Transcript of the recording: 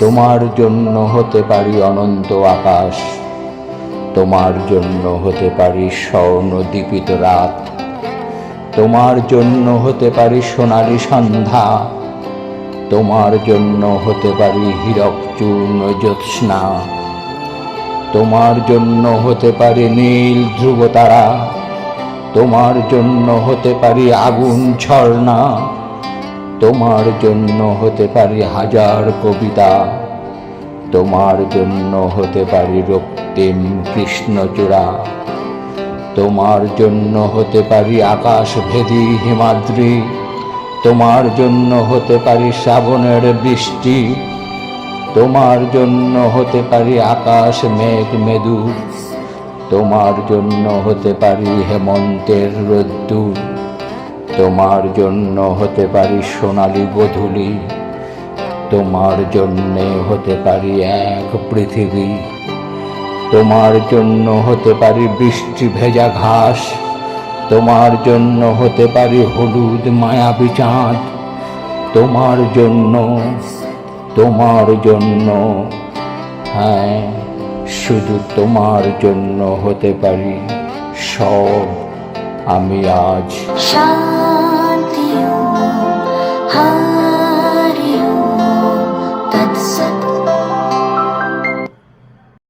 তোমার জন্য হতে পারি অনন্ত আকাশ। তোমার জন্য হতে পারি স্বর্ণ দীপিত রাত। তোমার জন্য হতে পারি সোনালি সন্ধ্যা। তোমার জন্য হতে পারি হীরক চূর্ণ জ্যোৎস্না। তোমার জন্য হতে পারি নীল ধ্রুবতারা তোমার জন্য হতে পারি আগুন ঝর্ণা। তোমার জন্য হতে পারি হাজার কবিতা। তোমার জন্য হতে পারি রক্তিম কৃষ্ণচূড়া তোমার জন্য হতে পারি আকাশ ভেদী হিমাদ্রি। তোমার জন্য হতে পারি শ্রাবণের বৃষ্টি। তোমার জন্য হতে পারি আকাশ মেঘ মেদু। তোমার জন্য হতে পারি হেমন্তের রোদ্দুর। তোমার জন্য হতে পারি সোনালি গধূলি তোমার জন্যে হতে পারি এক পৃথিবী। তোমার জন্য হতে পারি বৃষ্টি ভেজা ঘাস। তোমার জন্য হতে পারি হলুদ মায়াবী চাঁদ। তোমার জন্য তোমার জন্য হ্যাঁ শুধু তোমার জন্য হতে পারি সব আমি আজ।